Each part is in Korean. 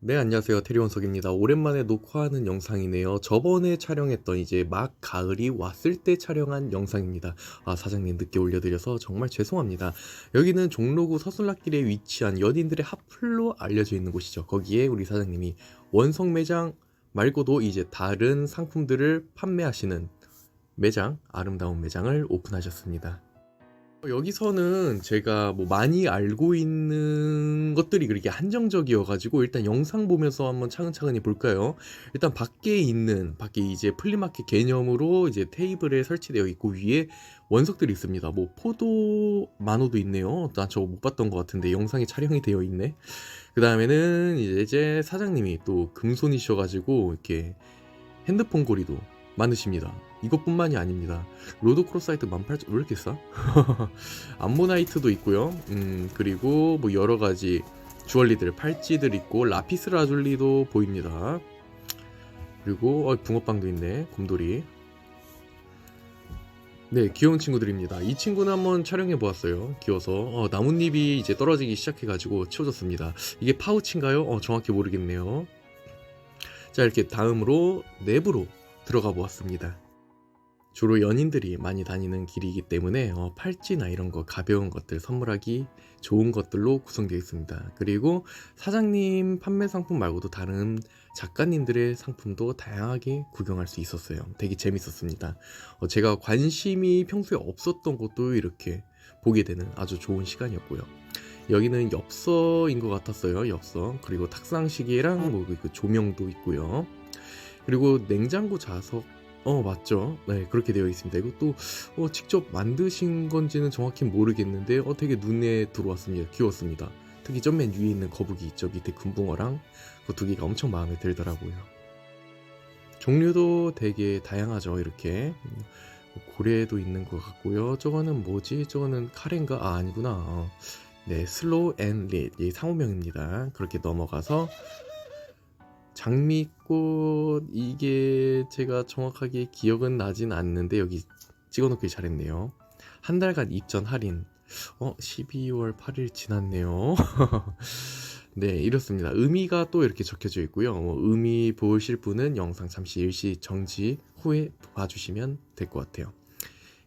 네, 안녕하세요. 테리원석입니다. 오랜만에 녹화하는 영상이네요. 저번에 촬영했던 이제 막 가을이 왔을 때 촬영한 영상입니다. 아, 사장님 늦게 올려드려서 정말 죄송합니다. 여기는 종로구 서술락길에 위치한 연인들의 핫플로 알려져 있는 곳이죠. 거기에 우리 사장님이 원석 매장 말고도 이제 다른 상품들을 판매하시는 매장, 아름다운 매장을 오픈하셨습니다. 여기서는 제가 뭐 많이 알고 있는 것들이 그렇게 한정적이어가지고 일단 영상 보면서 한번 차근차근히 볼까요? 일단 밖에 있는 밖에 이제 플리마켓 개념으로 이제 테이블에 설치되어 있고 위에 원석들이 있습니다. 뭐 포도 만호도 있네요. 나 저거 못 봤던 것 같은데 영상이 촬영이 되어 있네. 그 다음에는 이제, 사장님이 또 금손이셔가지고 이렇게 핸드폰 고리도 많으십니다. 이것뿐만이 아닙니다. 로드크로스 사이트 18,000, 왜 이렇게 싸? 암모나이트도 있고요. 음, 그리고 뭐 여러 가지 주얼리들, 팔찌들 있고, 라피스 라줄리도 보입니다. 그리고, 어, 붕어빵도 있네. 곰돌이. 네, 귀여운 친구들입니다. 이 친구는 한번 촬영해 보았어요. 귀여워서. 어, 나뭇잎이 이제 떨어지기 시작해가지고 치워졌습니다. 이게 파우치인가요? 어, 정확히 모르겠네요. 자, 이렇게 다음으로 내부로 들어가 보았습니다. 주로 연인들이 많이 다니는 길이기 때문에 어, 팔찌나 이런 거 가벼운 것들 선물하기 좋은 것들로 구성되어 있습니다. 그리고 사장님 판매 상품 말고도 다른 작가님들의 상품도 다양하게 구경할 수 있었어요. 되게 재밌었습니다. 어, 제가 관심이 평소에 없었던 것도 이렇게 보게 되는 아주 좋은 시간이었고요. 여기는 엽서인 것 같았어요. 엽서 그리고 탁상 시계랑 뭐 그 조명도 있고요. 그리고 냉장고 자석 어 맞죠. 네 그렇게 되어 있습니다. 이것도 어, 직접 만드신 건지는 정확히 모르겠는데 어 되게 눈에 들어왔습니다. 귀여웠습니다. 특히 전맨 위에 있는 거북이 있죠. 밑에 금붕어랑 그 두 개가 엄청 마음에 들더라고요. 종류도 되게 다양하죠 이렇게. 음, 고래도 있는 것 같고요. 저거는 뭐지? 저거는 카레인가? 아 아니구나. 어. 네 슬로우 앤 릿. 이 상호명입니다. 그렇게 넘어가서 장미꽃 이게 제가 정확하게 기억은 나진 않는데 여기 찍어놓길 잘했네요. 한 달간 입전 할인. 어 12월 8일 지났네요. 네 이렇습니다. 의미가 또 이렇게 적혀져 있고요. 어, 의미 보실 분은 영상 잠시 일시 정지 후에 봐주시면 될 것 같아요.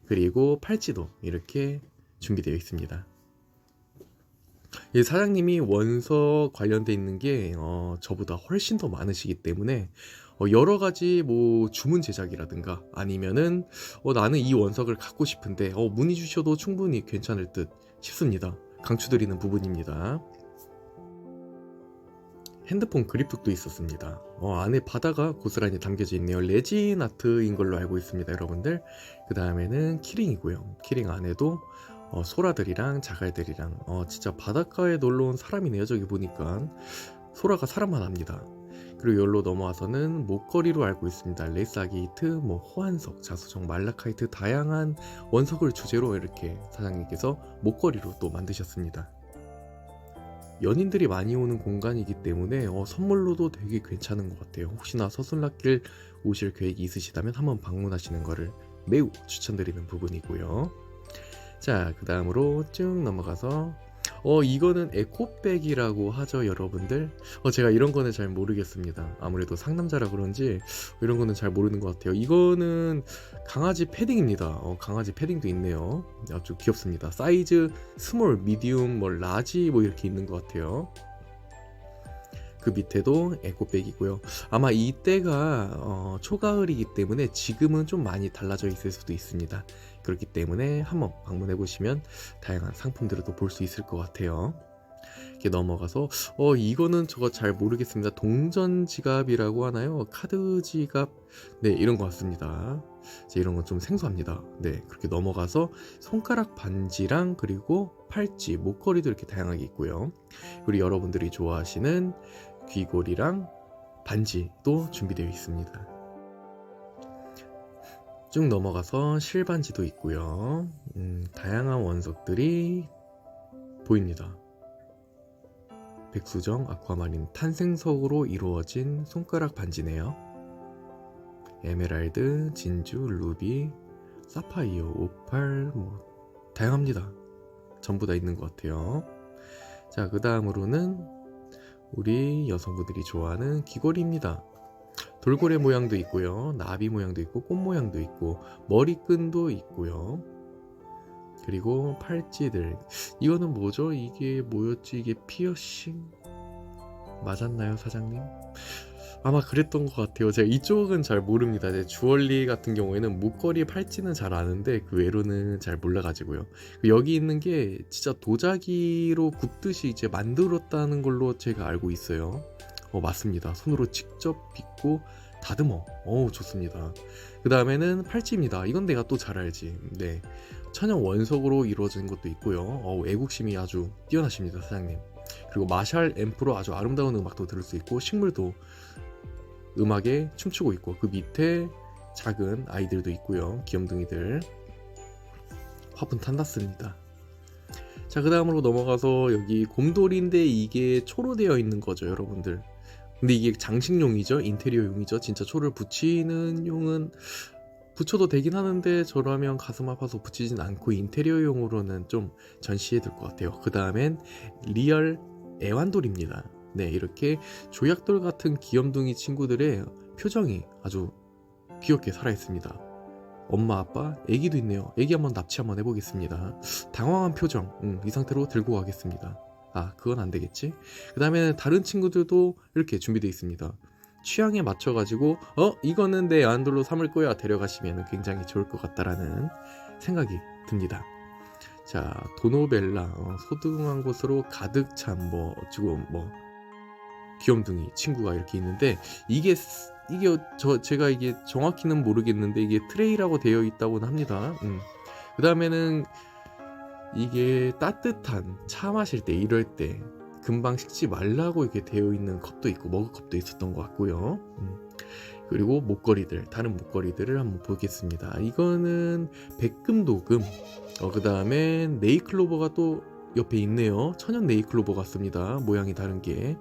그리고 팔찌도 이렇게 준비되어 있습니다. 이 사장님이 원서 관련돼 있는 게 어, 저보다 훨씬 더 많으시기 때문에 어, 여러 가지 뭐 주문 제작이라든가 아니면은 어, 나는 이 원석을 갖고 싶은데 어, 문의 주셔도 충분히 괜찮을 듯 싶습니다. 강추드리는 부분입니다. 핸드폰 그립톡도 있었습니다. 어, 안에 바다가 고스란히 담겨져 있네요. 레진 아트인 걸로 알고 있습니다, 여러분들. 그 다음에는 키링이고요. 키링 안에도 어, 소라들이랑 자갈들이랑 어, 진짜 바닷가에 놀러 온 사람이네요. 저기 보니까 소라가 사람만 합니다. 그리고 여기로 넘어와서는 목걸이로 알고 있습니다. 레이스아게이트, 뭐 호환석, 자수정, 말라카이트 다양한 원석을 주제로 이렇게 사장님께서 목걸이로 또 만드셨습니다. 연인들이 많이 오는 공간이기 때문에 어, 선물로도 되게 괜찮은 것 같아요. 혹시나 서술락길 오실 계획이 있으시다면 한번 방문하시는 것을 매우 추천드리는 부분이고요. 자, 그 다음으로 쭉 넘어가서 어 이거는 에코백이라고 하죠 여러분들? 어 제가 이런 거는 잘 모르겠습니다. 아무래도 상남자라 그런지 이런 거는 잘 모르는 것 같아요. 이거는 강아지 패딩입니다. 어 강아지 패딩도 있네요. 아주 귀엽습니다. 사이즈 스몰 미디움 뭐 라지 뭐 이렇게 있는 것 같아요. 그 밑에도 에코백이고요. 아마 이때가 어, 초가을이기 때문에 지금은 좀 많이 달라져 있을 수도 있습니다 그렇기 때문에 한번 방문해 보시면 다양한 상품들을 또 볼 수 있을 것 같아요. 이렇게 넘어가서 어 이거는 저거 잘 모르겠습니다. 동전 지갑이라고 하나요? 카드 지갑 네 이런 것 같습니다. 이제 이런 건 좀 생소합니다. 네 그렇게 넘어가서 손가락 반지랑 그리고 팔찌, 목걸이도 이렇게 다양하게 있고요. 그리고 여러분들이 좋아하시는 귀걸이랑 반지도 준비되어 있습니다. 쭉 넘어가서 실반지도 있고요. 음, 다양한 원석들이 보입니다. 백수정 아쿠아마린 탄생석으로 이루어진 손가락 반지네요. 에메랄드, 진주, 루비, 사파이어, 오팔, 뭐 다양합니다. 전부 다 있는 것 같아요. 자, 그 다음으로는 우리 여성분들이 좋아하는 귀걸이입니다. 돌고래 모양도 있고요. 나비 모양도 있고 꽃 모양도 있고 머리끈도 있고요. 그리고 팔찌들. 이거는 뭐죠? 이게 뭐였지? 이게 피어싱? 맞았나요, 사장님? 아마 그랬던 것 같아요. 제가 이쪽은 잘 모릅니다. 이제 주얼리 같은 경우에는 목걸이, 팔찌는 잘 아는데 그 외로는 잘 몰라가지고요. 여기 있는 게 진짜 도자기로 굽듯이 이제 만들었다는 걸로 제가 알고 있어요. 어, 맞습니다. 손으로 직접 빚고 다듬어. 어우, 좋습니다. 그 다음에는 팔찌입니다. 이건 내가 또 잘 알지. 네. 천연 원석으로 이루어진 것도 있고요. 어우, 애국심이 아주 뛰어나십니다, 사장님. 그리고 마샬 앰프로 아주 아름다운 음악도 들을 수 있고, 식물도 음악에 춤추고 있고, 그 밑에 작은 아이들도 있고요. 귀염둥이들. 화분 탄났습니다. 자, 그 다음으로 넘어가서 여기 곰돌인데 이게 초로 되어 있는 거죠, 여러분들. 근데 이게 장식용이죠, 인테리어용이죠. 진짜 초를 붙이는 용은 붙여도 되긴 하는데 저라면 가슴 아파서 붙이진 않고 인테리어용으로는 좀 전시해 둘 것 같아요. 그 다음엔 리얼 애완돌입니다. 네, 이렇게 조약돌 같은 귀염둥이 친구들의 표정이 아주 귀엽게 살아있습니다. 엄마, 아빠, 애기도 있네요. 애기 한번 납치 한번 해보겠습니다. 당황한 표정, 음, 이 상태로 들고 가겠습니다. 아, 그건 안 되겠지? 그 다음에 다른 친구들도 이렇게 준비되어 있습니다. 취향에 맞춰가지고, 어, 이거는 내 안돌로 삼을 거야. 데려가시면 굉장히 좋을 것 같다라는 생각이 듭니다. 자, 도노벨라, 어, 소등한 곳으로 가득 찬 뭐, 어쩌고, 뭐, 귀염둥이 친구가 이렇게 있는데, 이게, 쓰- 이게, 저, 제가 이게 정확히는 모르겠는데, 이게 트레이라고 되어 있다고는 합니다. 음. 그 다음에는, 이게 따뜻한 차 마실 때 이럴 때 금방 식지 말라고 이렇게 되어 있는 컵도 있고 머그컵도 있었던 것 같고요. 음. 그리고 목걸이들 다른 목걸이들을 한번 보겠습니다. 이거는 백금도금. 어, 그 다음에 네이클로버가 또 옆에 있네요. 천연 네이클로버 같습니다. 모양이 다른 게.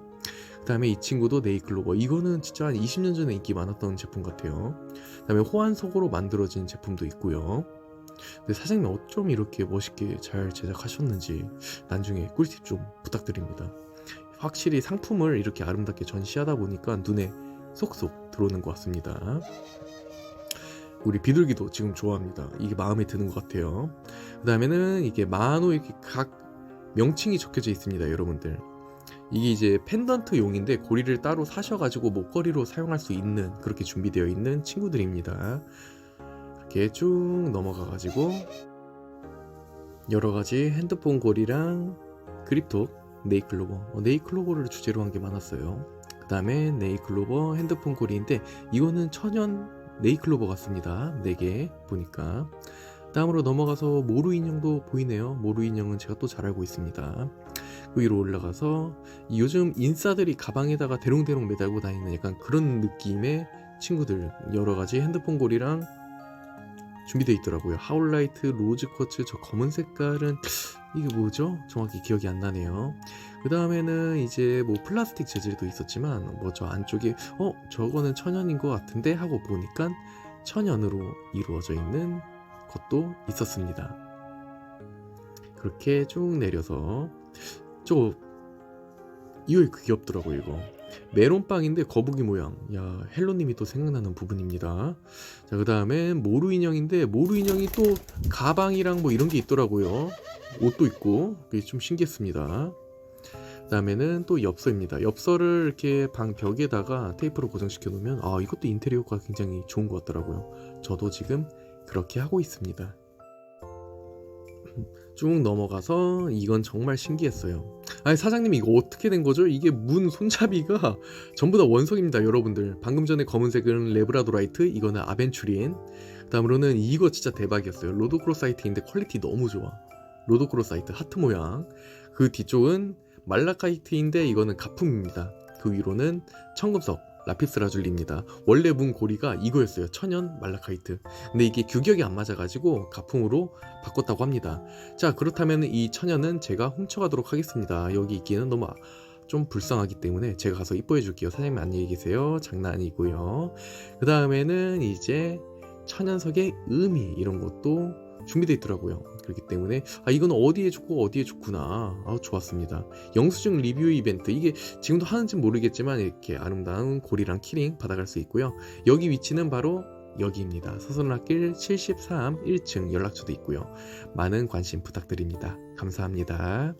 그 다음에 이 친구도 네이클로버. 이거는 진짜 한 20년 전에 인기 많았던 제품 같아요. 그 다음에 호환석으로 만들어진 제품도 있고요. 근데 사장님 어쩜 이렇게 멋있게 잘 제작하셨는지 나중에 꿀팁 좀 부탁드립니다. 확실히 상품을 이렇게 아름답게 전시하다 보니까 눈에 쏙쏙 들어오는 것 같습니다. 우리 비둘기도 지금 좋아합니다. 이게 마음에 드는 것 같아요. 그 다음에는 이게 만호 이렇게 각 명칭이 적혀져 있습니다, 여러분들. 이게 이제 펜던트 용인데 고리를 따로 사셔가지고 목걸이로 사용할 수 있는 그렇게 준비되어 있는 친구들입니다. 이렇게 쭉 넘어가가지고 여러 가지 핸드폰 고리랑 그립톡 네이클로버 어, 네이클로버를 주제로 한 게 많았어요. 그 다음에 네이클로버 핸드폰 고리인데 이거는 천연 네이클로버 같습니다. 4개 보니까 다음으로 넘어가서 모루 인형도 보이네요. 모루 인형은 제가 또 잘 알고 있습니다. 그 위로 올라가서 이 요즘 인싸들이 가방에다가 대롱대롱 매달고 다니는 약간 그런 느낌의 친구들 여러 가지 핸드폰 고리랑 준비되어 있더라고요. 하울라이트, 로즈 쿼츠, 저 검은 색깔은 이게 뭐죠? 정확히 기억이 안 나네요. 그 다음에는 이제 뭐 플라스틱 재질도 있었지만 뭐 저 안쪽에 어 저거는 천연인 것 같은데 하고 보니까 천연으로 이루어져 있는 것도 있었습니다. 그렇게 쭉 내려서 저 이거 귀엽더라고 이거 메론빵인데 거북이 모양. 야, 헬로님이 또 생각나는 부분입니다. 자, 그 다음에 모루 인형인데, 모루 인형이 또 가방이랑 뭐 이런 게 있더라고요. 옷도 있고, 그게 좀 신기했습니다. 그 다음에는 또 엽서입니다. 엽서를 이렇게 방 벽에다가 테이프로 고정시켜 놓으면, 아, 이것도 인테리어가 굉장히 좋은 것 같더라고요. 저도 지금 그렇게 하고 있습니다. 쭉 넘어가서 이건 정말 신기했어요. 아니 사장님 이거 어떻게 된 거죠? 이게 문 손잡이가 전부 다 원석입니다, 여러분들. 방금 전에 검은색은 레브라도라이트, 이거는 아벤추린. 다음으로는 이거 진짜 대박이었어요. 로도크로사이트인데 퀄리티 너무 좋아. 로도크로사이트 하트 모양. 그 뒤쪽은 말라카이트인데 이거는 가품입니다. 그 위로는 청금석 라피스 라줄리입니다. 원래 문 고리가 이거였어요. 천연 말라카이트. 근데 이게 규격이 안 맞아가지고 가품으로 바꿨다고 합니다. 자 그렇다면 이 천연은 제가 훔쳐가도록 하겠습니다. 여기 있기는 너무 아- 좀 불쌍하기 때문에 제가 가서 이뻐해 줄게요. 사장님 안녕히 계세요. 장난 아니고요. 그 다음에는 이제 천연석의 의미 이런 것도 준비되어 있더라고요. 그렇기 때문에 아 이건 어디에 좋고 어디에 좋구나. 아 좋았습니다. 영수증 리뷰 이벤트 이게 지금도 하는지 모르겠지만 이렇게 아름다운 고리랑 키링 받아갈 수 있고요. 여기 위치는 바로 여기입니다. 서선락길 73 1층 연락처도 있고요. 많은 관심 부탁드립니다. 감사합니다.